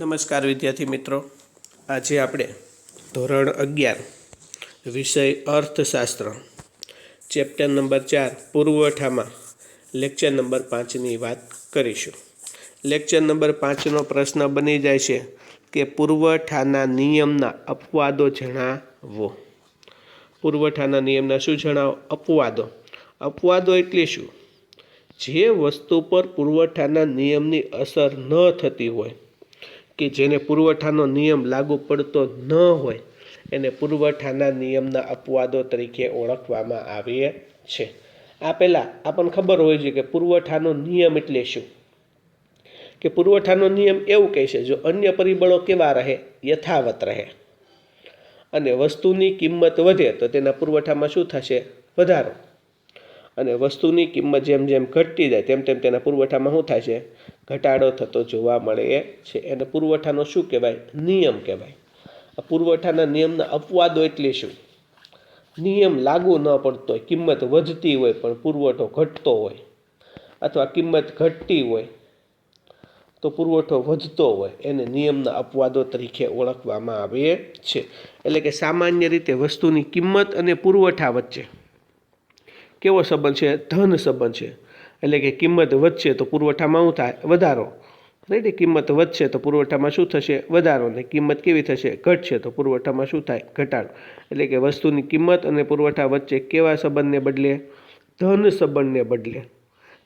નમસ્કાર વિદ્યાર્થી મિત્રો. આજે આપણે ધોરણ અગિયાર, વિષય અર્થશાસ્ત્ર, ચેપ્ટર નંબર ચાર, પુરવઠામાં, લેક્ચર નંબર પાંચની વાત કરીશું. લેક્ચર નંબર પાંચનો પ્રશ્ન બની જાય છે કે પુરવઠાના નિયમના અપવાદો જણાવો. પુરવઠાના નિયમના શું જણાવો? અપવાદો. અપવાદો એટલે શું? જે વસ્તુ પર પુરવઠાના નિયમની અસર ન થતી હોય કે જેને પુરવઠાનો નિયમ લાગુ પડતો ન હોય, એને પુરવઠાના નિયમના અપવાદો તરીકે ઓળખવામાં આવે છે. આ પહેલાં આપણને ખબર હોય છે કે પુરવઠાનો નિયમ એટલે શું? કે પુરવઠાનો નિયમ એવું કહે છે, જો અન્ય પરિબળો કેવા રહે? યથાવત રહે. અને વસ્તુની કિંમત વધે તો તેના પુરવઠામાં શું થશે? વધારો. અને વસ્તુની કિંમત જેમ જેમ ઘટતી જાય, તેમ તેમ તેના પુરવઠામાં શું થાય છે ઘટાડો થતો જોવા મળે છે. એને પુરવઠાનો શું કહેવાય? નિયમ કહેવાય. પુરવઠાના નિયમના અપવાદો એટલે શું? નિયમ લાગુ ન પડતો હોય, કિંમત વધતી હોય પણ પુરવઠો ઘટતો હોય અથવા કિંમત ઘટતી હોય તો પુરવઠો વધતો હોય, એને નિયમના અપવાદો તરીકે ઓળખવામાં આવે છે. એટલે કે સામાન્ય રીતે વસ્તુની કિંમત અને પુરવઠા વચ્ચે કેવો સંબંધ છે? ધન સંબંધ છે. એટલે કે કિંમત વધશે તો પુરવઠામાં શું થાય, વધારો. રાઈટ કિંમત વધશે તો પુરવઠામાં શું થશે? વધારો. ને કિંમત કેવી થશે? ઘટશે તો પુરવઠામાં શું થાય? ઘટાડો. એટલે કે વસ્તુની કિંમત અને પુરવઠા વચ્ચે કેવા સંબંધને બદલે? ધન સંબંધને બદલે.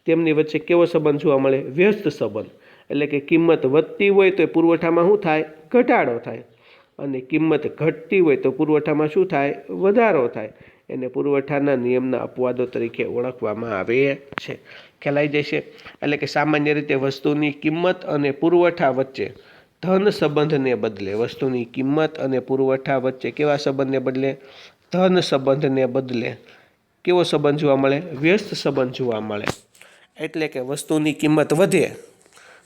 તેમની વચ્ચે કેવો સંબંધ જોવા મળે? વ્યસ્ત સંબંધ. એટલે કે કિંમત વધતી હોય તો એ પુરવઠામાં શું થાય? ઘટાડો થાય. અને કિંમત ઘટતી હોય તો પુરવઠામાં શું થાય? વધારો થાય. એને પુરવઠાના નિયમના અપવાદો તરીકે ઓળખવામાં આવે છે. ખ્યાલાઈ જશે એટલે કે સામાન્ય રીતે વસ્તુની કિંમત અને પુરવઠા વચ્ચે ધન સંબંધને બદલે, વસ્તુની કિંમત અને પુરવઠા વચ્ચે કેવા સંબંધને બદલે? ધન સંબંધને બદલે કેવો સંબંધ જોવા મળે? વ્યસ્ત સંબંધ જોવા મળે. એટલે કે વસ્તુની કિંમત વધે,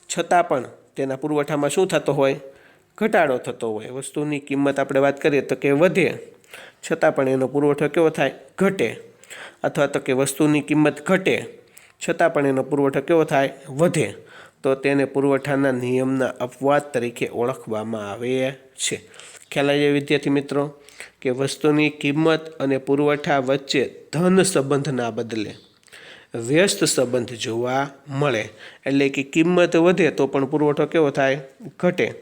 છતાં પણ તેના પુરવઠામાં શું થતો હોય? ઘટાડો થતો હોય. વસ્તુની કિંમત આપણે વાત કરીએ તો કે વધે. છતાં પણ એનો પુરવઠો કેવો થાય? ઘટે. અથવા તો કે વસ્તુની કિંમત ઘટે. છતાં પણ એનો પુરવઠો કેવો થાય? વધે. તો તેને પુરવઠાના નિયમના અપવાદ તરીકે ઓળખવામાં આવે છે. ખ્યાલ આવી વિદ્યાર્થી મિત્રો, કે વસ્તુની કિંમત અને પુરવઠા વચ્ચે ધન સંબંધના બદલે વ્યસ્ત સંબંધ જોવા મળે. એટલે કે કિંમત વધે તો પણ પુરવઠો કેવો થાય? ઘટે.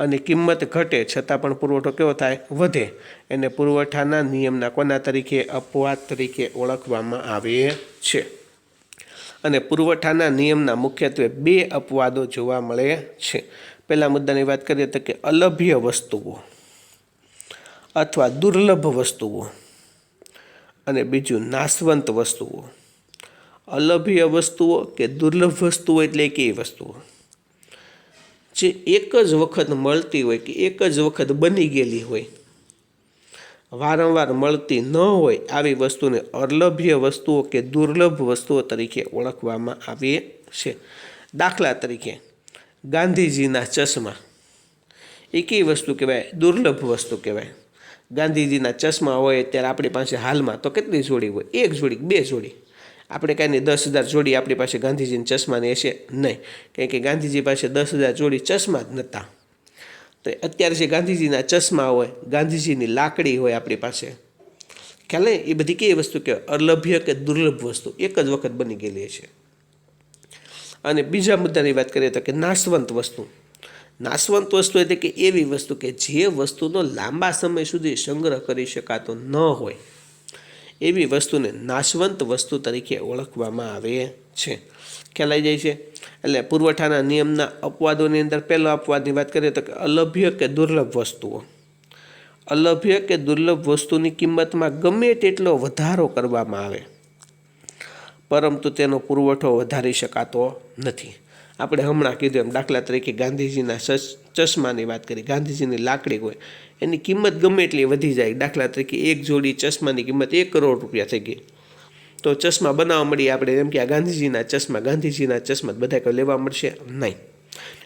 અને કિંમત ઘટે છતાં પણ પુરવઠો કેવો થાય? વધે. એને પુરવઠાના નિયમના કોના તરીકે? અપવાદ તરીકે ઓળખવામાં આવે છે. અને પુરવઠાના નિયમના મુખ્યત્વે બે અપવાદો જોવા મળે છે. પહેલા મુદ્દાની વાત કરીએ તો કે અલભ્ય વસ્તુઓ અથવા દુર્લભ વસ્તુઓ અને બીજું નાશવંત વસ્તુઓ. અલભ્ય વસ્તુઓ કે દુર્લભ વસ્તુઓ એટલે કે એ વસ્તુઓ? જે એક જ વખત મળતી હોય કે એક જ વખત બની ગયેલી હોય. વારંવાર મળતી ન હોય આવી વસ્તુને અલભ્ય વસ્તુઓ કે દુર્લભ વસ્તુઓ તરીકે ઓળખવામાં આવે છે. દાખલા તરીકે, ગાંધીજીના ચશ્મા. એ વસ્તુ કહેવાય, દુર્લભ વસ્તુ કહેવાય. ગાંધીજીના ચશ્મા હોય ત્યારે આપણી પાસે હાલમાં તો કેટલી જોડી હોય? એક જોડી બે જોડી? આપણે કાંઈ નહીં, દસ હજાર જોડી આપણી પાસે ગાંધીજીના ચશ્માની હશે નહીં. કારણ કે ગાંધીજી પાસે દસ હજાર જોડી ચશ્મા જ નહોતા. તો અત્યારે જે ગાંધીજીના ચશ્મા હોય, ગાંધીજીની લાકડી હોય આપણી પાસે, ખ્યાલ એ બધી કેવી વસ્તુ કે અલભ્ય કે દુર્લભ વસ્તુ? એક જ વખત બની ગયેલી છે અને બીજા મુદ્દાની વાત કરીએ તો કે નાશવંત વસ્તુ. નાશવંત વસ્તુ એટલે કે એવી વસ્તુ કે જે વસ્તુનો લાંબા સમય સુધી સંગ્રહ કરી શકાતો ન હોય. એવી વસ્તુને નાશવંત વસ્તુ તરીકે ઓળખવામાં આવે છે. ખ્યાલ જાય છે? એટલે પુરવઠાના નિયમના અપવાદોની અંદર પહેલો અપવાદની વાત કરીએ તો કે અલભ્ય કે દુર્લભ વસ્તુઓ. અલભ્ય કે દુર્લભ વસ્તુની કિંમતમાં ગમે તેટલો વધારો કરવામાં આવે. પરંતુ તેનો પુરવઠો વધારી શકાતો નથી. આપણે હમણાં કીધું એમ, દાખલા તરીકે ગાંધીજીના ચશ્માની વાત કરી. ગાંધીજીની લાકડી હોય. એની કિંમત ગમે એટલી વધી જાય. દાખલા તરીકે એક જોડી ચશ્માની કિંમત એક કરોડ રૂપિયા થઈ ગઈ. તો ચશ્મા બનાવવા મળી આપણે એમ કે આ ગાંધીજીના ચશ્મા ગાંધીજીના ચશ્મા બધા કોઈ લેવા મળશે? નહીં.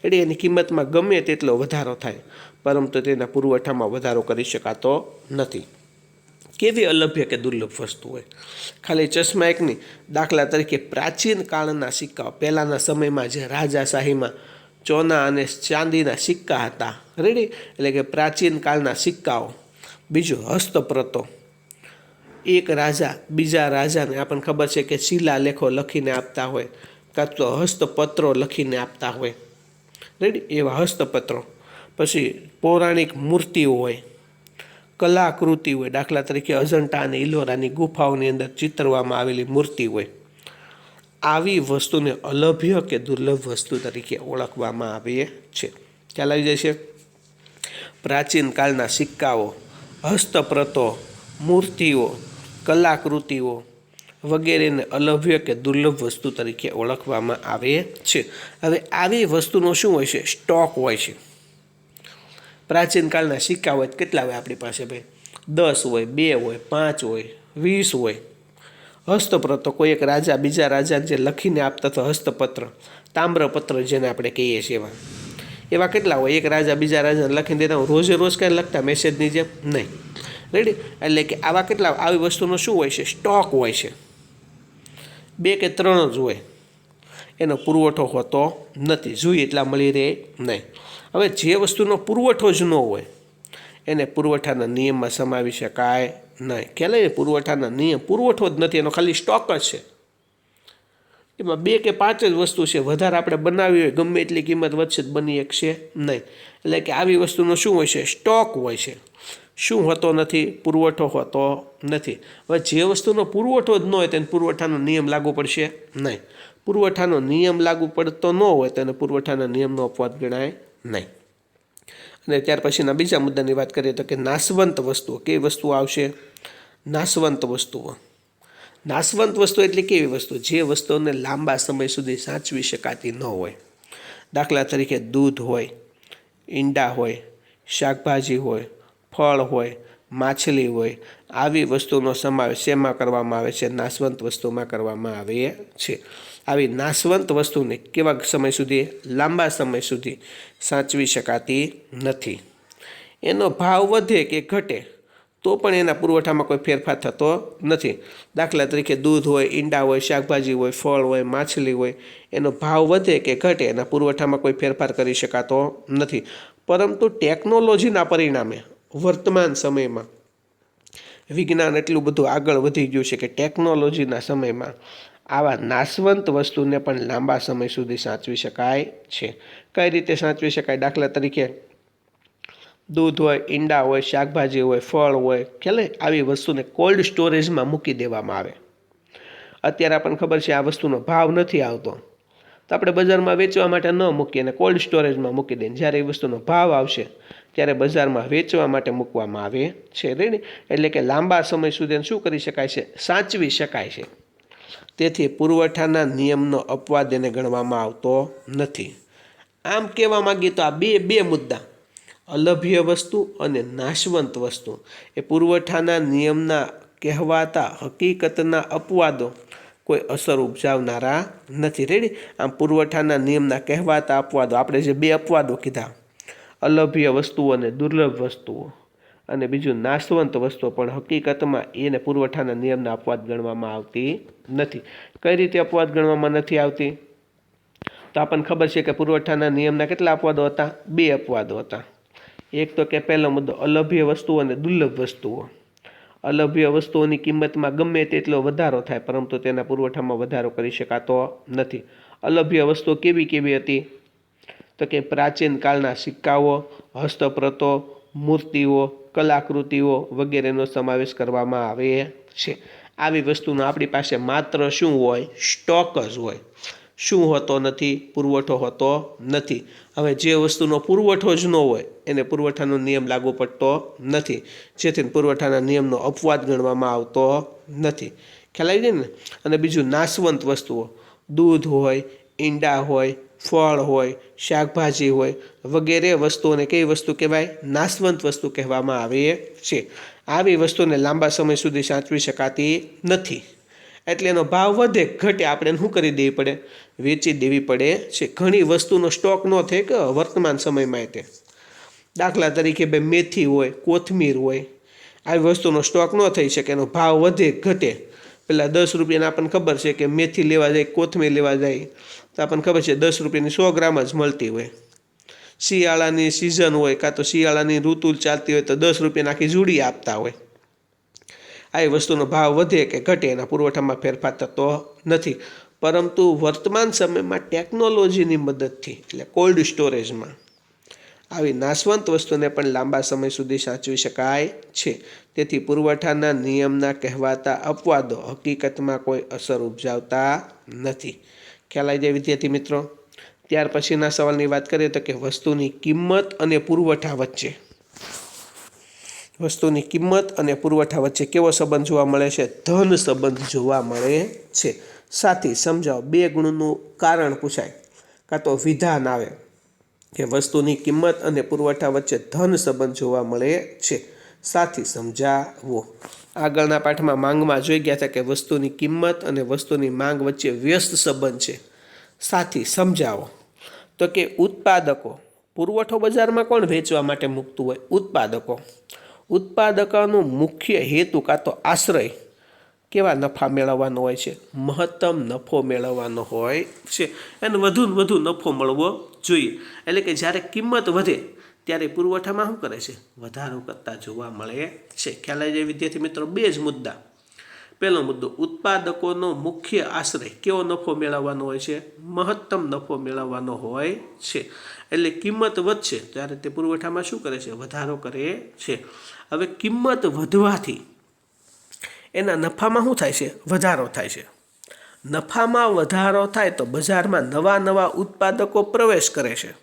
એટલે એની કિંમતમાં ગમે તેટલો વધારો થાય, પરંતુ તેના પુરવઠામાં વધારો કરી શકાતો નથી. કેવી અલભ્ય કે દુર્લભ વસ્તુ હોય. ખાલી ચશ્મા એકની. દાખલા તરીકે પ્રાચીન કાળના સિક્કાઓ, પહેલાંના સમયમાં જે રાજાશાહીમાં ચોના અને ચાંદીના સિક્કા હતા. રેડી એટલે કે પ્રાચીન કાળના સિક્કાઓ. બીજું હસ્તપ્રતો. એક રાજા, બીજા રાજાને આપણને ખબર છે કે શિલાલેખો લખીને આપતા હોય, કાં તો હસ્તપત્રો લખીને આપતા હોય. રેડી એવા હસ્તપત્રો. પછી પૌરાણિક મૂર્તિઓ હોય, કલાકૃતિ હોય, દાખલા તરીકે અજંટા અને ઇલોરાની ગુફાઓની અંદર ચિતરવામાં આવેલી મૂર્તિ હોય. આવી વસ્તુને અલભ્ય કે દુર્લભ વસ્તુ તરીકે ઓળખવામાં આવે છે. ખ્યાલ આવી જાય છે પ્રાચીન કાળના સિક્કાઓ, હસ્તપ્રતો, મૂર્તિઓ, કલાકૃતિઓ વગેરેને અલભ્ય કે દુર્લભ વસ્તુ તરીકે ઓળખવામાં આવે છે. હવે આવી વસ્તુનો શું હોય છે? સ્ટોક હોય છે. પ્રાચીન કાળના સિક્કા હોય કેટલા હોય આપણી પાસે ભાઈ? દસ હોય, બે હોય, પાંચ હોય, વીસ હોય હસ્તપ્રતો, કોઈ એક રાજા, બીજા રાજાને જે લખીને આપતા તો હસ્તપત્ર, તામ્રપત્ર જેને આપણે કહીએ છીએ એવા. એવા કેટલા હોય? એક રાજા, બીજા રાજાને લખીને દેતા રોજે રોજ કાંઈ લખતા? મેસેજની જેમ? નહીં. રેડી એટલે કે આવા કેટલા, આવી વસ્તુનો શું હોય છે? સ્ટોક હોય છે. બે કે ત્રણ જ હોય. એનો પુરવઠો હોતો નથી. જોઈએ એટલા મળી રહે નહીં. હવે જે વસ્તુનો પુરવઠો જ ન હોય એને પુરવઠાના નિયમમાં સમાવી શકાય નહીં. આવે પુરવઠાના નિયમ, પુરવઠો જ નથી, એનો ખાલી સ્ટોક જ છે. એમાં બે કે પાંચ જ વસ્તુ છે. વધારે આપણે બનાવી હોય, ગમે એટલી કિંમત વધશે બની બની શકશે નહીં. એટલે કે આવી વસ્તુનો શું હોય છે? સ્ટોક હોય છે. શું હોતો નથી? પુરવઠો હોતો નથી. હવે જે વસ્તુનો પુરવઠો જ ન હોય, તેને પુરવઠાનો નિયમ લાગુ પડશે નહીં. પુરવઠાનો નિયમ લાગુ પડતો ન હોય, તેને પુરવઠાના નિયમનો અપવાદ ગણાય નહીં. અને ત્યાર પછીના બીજા મુદ્દાની વાત કરીએ તો કે નાશવંત વસ્તુઓ કેવી વસ્તુઓ આવશે? નાશવંત વસ્તુઓ. નાશવંત વસ્તુ એટલે કેવી વસ્તુ જે વસ્તુઓને લાંબા સમય સુધી સાચવી શકાતી ન હોય. દાખલા તરીકે દૂધ હોય, ઈંડા હોય, શાકભાજી હોય, ફળ હોય, માછલી હોય, આવી વસ્તુનો સમાવેશ શેમાં કરવામાં આવે છે? નાશવંત વસ્તુમાં કરવામાં આવે છે. આવી નાશવંત વસ્તુને કેવા સમય સુધી, લાંબા સમય સુધી સાચવી શકાતી નથી. એનો ભાવ વધે કે ઘટે, તો પણ એના પુરવઠામાં કોઈ ફેરફાર થતો નથી. દાખલા તરીકે દૂધ હોય, ઈંડા હોય, શાકભાજી હોય, ફળ હોય, માછલી હોય, એનો ભાવ વધે કે ઘટે, એના પુરવઠામાં કોઈ ફેરફાર કરી શકાતો નથી. પરંતુ ટેકનોલોજીના પરિણામે વર્તમાન સમયમાં વિજ્ઞાન એટલું બધું આગળ વધી ગયું છે કે ટેકનોલોજીના સમયમાં આવા નાશવંત વસ્તુને પણ લાંબા સમય સુધી સાચવી શકાય છે. કઈ રીતે સાચવી શકાય? દાખલા તરીકે, દૂધ હોય, ઈંડા હોય, શાકભાજી હોય, ફળ હોય ખ્યાલે આવી વસ્તુને કોલ્ડ સ્ટોરેજમાં મૂકી દેવામાં આવે. અત્યારે આપણને ખબર છે આ વસ્તુનો ભાવ નથી આવતો. તો આપણે બજારમાં વેચવા માટે ન મૂકીએ અને કોલ્ડ સ્ટોરેજમાં મૂકી દઈએ. જ્યારે એ વસ્તુનો ભાવ આવશે, ત્યારે બજારમાં વેચવા માટે મૂકવામાં આવે છે. રેડી એટલે કે લાંબા સમય સુધી શું કરી શકાય છે? સાચવી શકાય છે. તેથી પુરવઠાના નિયમનો અપવાદ એને ગણવામાં આવતો નથી. આમ કહેવા માંગીએ તો આ બે બે મુદ્દા. અલભ્ય વસ્તુ અને નાશવંત વસ્તુ. એ પુરવઠાના નિયમના કહેવાતા હકીકતના અપવાદો કોઈ અસર ઉપજાવનારા નથી. રેડી આમ પુરવઠાના નિયમના કહેવાતા અપવાદો. આપણે જે બે અપવાદો કીધા. અલભ્ય વસ્તુઓ અને દુર્લભ વસ્તુઓ. અને બીજું નાશવંત વસ્તુઓ પણ હકીકતમાં એને પુરવઠાના નિયમના અપવાદ ગણવામાં આવતી નથી. કઈ રીતે અપવાદ ગણવામાં નથી આવતી? તો આપણને ખબર છે કે પુરવઠાના નિયમના કેટલા અપવાદો હતા? બે અપવાદો હતા. એક તો કે પહેલો મુદ્દો અલભ્ય વસ્તુઓ અને દુર્લભ વસ્તુઓ. અલભ્ય વસ્તુઓની કિંમતમાં ગમે તેટલો વધારો થાય, પરંતુ તેના પુરવઠામાં વધારો કરી શકાતો નથી. અલભ્ય વસ્તુઓ કેવી કેવી હતી? તો કે પ્રાચીન કાળના સિક્કાઓ, હસ્તપ્રતો, મૂર્તિઓ કલાકૃતિઓ વગેરેનો સમાવેશ કરવામાં આવે છે. આવી વસ્તુનો આપણી પાસે માત્ર શું હોય? સ્ટોક જ હોય. શું હોતો નથી? પુરવઠો હોતો નથી. હવે જે વસ્તુનો પુરવઠો જ ન હોય, એને પુરવઠાનો નિયમ લાગુ પડતો નથી. જેથી પુરવઠાના નિયમનો અપવાદ ગણવામાં આવતો નથી. ખ્યાલ આવી જાય ને? અને બીજું નાશવંત વસ્તુઓ. દૂધ હોય, ઈંડા હોય ફળ હોય, શાકભાજી હોય, વગેરે વસ્તુઓને કઈ વસ્તુ કહેવાય? નાશવંત વસ્તુ કહેવામાં આવે છે. આવી વસ્તુને લાંબા સમય સુધી સાચવી શકાતી નથી. એટલે એનો ભાવ વધે, ઘટે. આપણે શું કરી દેવી પડે? વેચી દેવી પડે છે. ઘણી વસ્તુનો સ્ટોક ન થાય કે વર્તમાન સમયમાં તે. દાખલા તરીકે બે મેથી હોય, કોથમીર હોય. આવી વસ્તુનો સ્ટોક ન થઈ શકે, એનો ભાવ વધે, ઘટે. પેલા દસ રૂપિયાના આપણને ખબર છે કે મેથી લેવા જાય, કોથમીર લેવા જાય. તો આપણને ખબર છે દસ રૂપિયાની સો ગ્રામ જ મળતી હોય. શિયાળાની સિઝન હોય કાં તો શિયાળાની ઋતુ ચાલતી હોય તો દસ રૂપિયાની આખી જુડી આપતા હોય. આ વસ્તુનો ભાવ વધે કે ઘટે એના પુરવઠામાં ફેરફાર થતો નથી. પરંતુ વર્તમાન સમયમાં ટેકનોલોજીની મદદથી, એટલે કોલ્ડ સ્ટોરેજમાં આવી નાશવંત વસ્તુને પણ લાંબા સમય સુધી સાચવી શકાય છે. તેથી પુરવઠાના નિયમના કહેવાતા અપવાદો હકીકતમાં કોઈ અસર ઉપજાવતા નથી. ખ્યાલ આવી જાય વિદ્યાર્થી મિત્રો? ત્યાર પછીના સવાલની વાત કરીએ તો કે વસ્તુની કિંમત અને પુરવઠા વચ્ચે. વસ્તુની કિંમત અને પુરવઠા વચ્ચે કેવો સંબંધ જોવા મળે છે? ધન સંબંધ જોવા મળે છે. સાથી, સમજાવો. બે ગુણનું કારણ પૂછાય. કાં તો વિધાન આવે. કે વસ્તુની કિંમત અને પુરવઠા વચ્ચે ધન સંબંધ જોવા મળે છે. સાથી સમજાવો. આગળના પાઠમાં માંગમાં જોઈ ગયા હતા કે વસ્તુની કિંમત અને વસ્તુની માંગ વચ્ચે વ્યસ્ત સંબંધ છે. સાથી સમજાવો. તો કે ઉત્પાદકો, પુરવઠો બજારમાં કોણ વેચવા માટે મૂકતું હોય? ઉત્પાદકો. ઉત્પાદકોનો મુખ્ય હેતુ કાં તો આશ્રય કેવા નફા મેળવવાનો હોય છે? મહત્તમ નફો મેળવવાનો હોય છે. અને વધુ ને વધુ નફો મળવો જોઈએ. એટલે કે જ્યારે કિંમત વધે, ત્યારે પુરવઠામાં શું કરે છે? વધારો કરતાં જોવા મળે છે. ખ્યાલ આવી વિદ્યાર્થી મિત્રો? બે જ મુદ્દા. પહેલો મુદ્દો, ઉત્પાદકોનો મુખ્ય આશ્રય કેવો નફો મેળવવાનો હોય છે? મહત્તમ નફો મેળવવાનો હોય છે. એટલે કિંમત વધશે, ત્યારે તે પુરવઠામાં શું કરે છે? વધારો કરે છે. હવે કિંમત વધવાથી એના નફામાં શું થાય છે? વધારો થાય છે. નફામાં વધારો થાય તો બજારમાં નવા નવા ઉત્પાદકો પ્રવેશ કરે છે.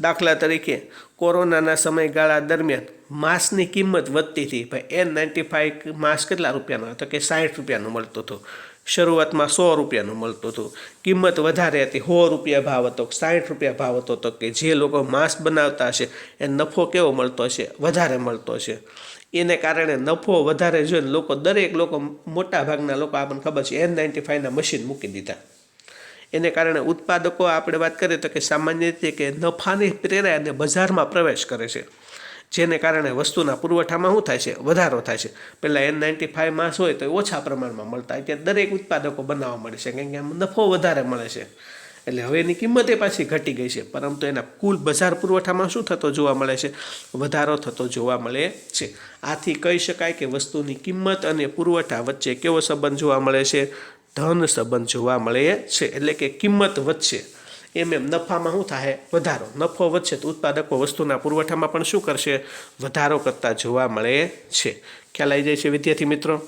દાખલા તરીકે, કોરોનાના સમયગાળા દરમિયાન માસ્કની કિંમત વધતી હતી. ભાઈ એન નાઇન્ટી ફાઇવ માસ્ક કેટલા રૂપિયાનો હતો કે સાઠ રૂપિયાનું મળતું હતું? શરૂઆતમાં સો રૂપિયાનું મળતું હતું. કિંમત વધારે હતી. સો રૂપિયા ભાવ હતો સાઠ રૂપિયા ભાવ હતો તો કે જે લોકો માંસ બનાવતા હશે, એ નફો કેવો મળતો હશે? વધારે મળતો હશે. એને કારણે નફો વધારે જોઈને લોકો, દરેક લોકો, મોટા ભાગના લોકો આપણને ખબર છે એન નાઇન્ટી ફાઇવના મશીન મૂકી દીધા. એને કારણે ઉત્પાદકો, આપણે વાત કરીએ તો કે સામાન્ય રીતે કે નફાને પ્રેરાય અને બજારમાં પ્રવેશ કરે છે. જેને કારણે વસ્તુના પુરવઠામાં શું થાય છે? વધારો થાય છે. પહેલાં એન નાઇન્ટી ફાઇવ માસ હોય તો ઓછા પ્રમાણમાં મળતા. અત્યારે દરેક ઉત્પાદકો બનાવવા મળે છે. કારણ કે આમ નફો વધારે મળે છે. એટલે હવે એની કિંમત એ પાછી ઘટી ગઈ છે. પરંતુ એના કુલ બજાર પુરવઠામાં શું થતો જોવા મળે છે? વધારો થતો જોવા મળે છે. આથી કહી શકાય કે વસ્તુની કિંમત અને પુરવઠા વચ્ચે કેવો સંબંધ જોવા મળે છે? ધન સંબંધ જોવા મળે છે. એટલે કે કિંમત વધશે એમ એમ નફામાં શું થાય વધારો. નફો વધશે તો ઉત્પાદકો વસ્તુના પુરવઠામાં પણ શું કરશે? વધારો કરતા જોવા મળે છે. ખ્યાલ આવી જાય છે વિદ્યાર્થી મિત્રો?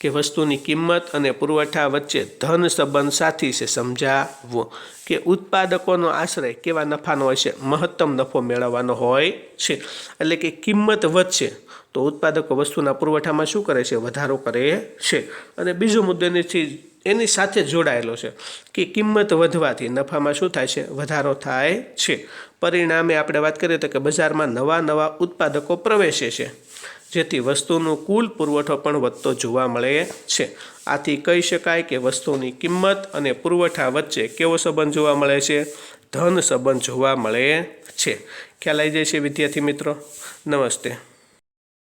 કે વસ્તુની કિંમત અને પુરવઠા વચ્ચે ધન સંબંધ સાથી છે સમજાવવો કે ઉત્પાદકોનો આશ્રય કેવા નફાનો હોય છે? મહત્તમ નફો મેળવવાનો હોય છે. એટલે કે કિંમત વધશે તો ઉત્પાદકો વસ્તુના પુરવઠામાં શું કરે છે? વધારો કરે છે. અને બીજો મુદ્દો એની એની સાથે જોડાયેલો છે કે કિંમત વધવાથી નફામાં શું થાય છે? વધારો થાય છે. પરિણામે આપણે વાત કરીએ તો કે બજારમાં નવા નવા ઉત્પાદકો પ્રવેશે છે, જેથી વસ્તુનો કુલ પુરવઠો પણ વધતો જોવા મળે છે. આથી કહી શકાય કે વસ્તુની કિંમત અને પુરવઠા વચ્ચે કેવો સંબંધ જોવા મળે છે? ધન સંબંધ જોવા મળે છે. ખ્યાલ આવી જાય છે વિદ્યાર્થી મિત્રો. નમસ્તે.